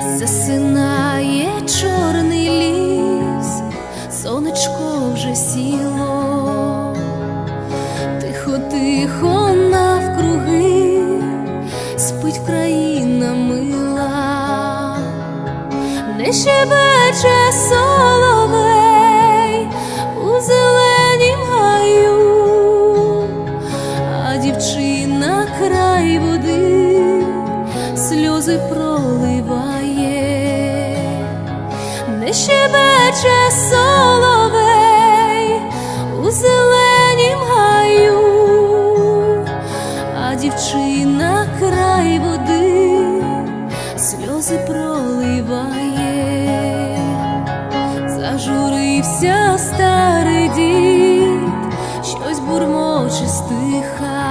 Засинає чорний ліс, сонечко вже сіло, тихо, тихо навкруги, спить країна мила, не щебече соловей не щебече соловей у зеленім гаю, а дівчина край води сльози проливає, зажурився старий дід, щось бурмоче стиха,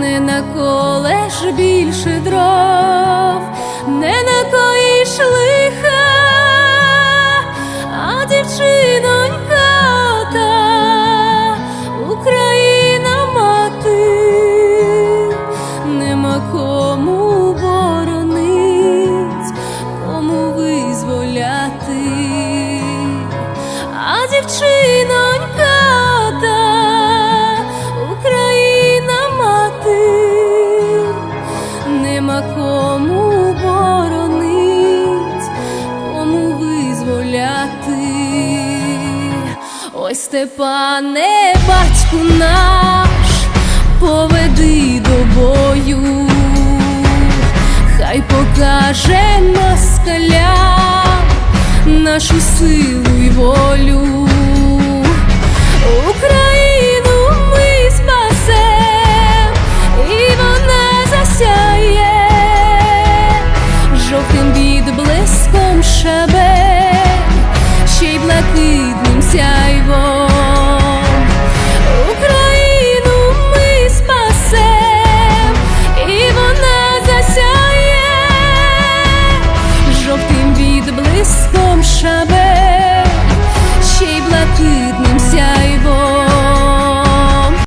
не наколеш більше дров, кому боронить, кому визволяти, а дівчинонька та Україна мати, нема кому боронить, кому визволяти. Ой, Степане, батьку наш, покаже москалям нашу силу і волю. Україну ми спасем, і вона засяє жовтим відблиском шабель, засяє жовтим відблиском шабель.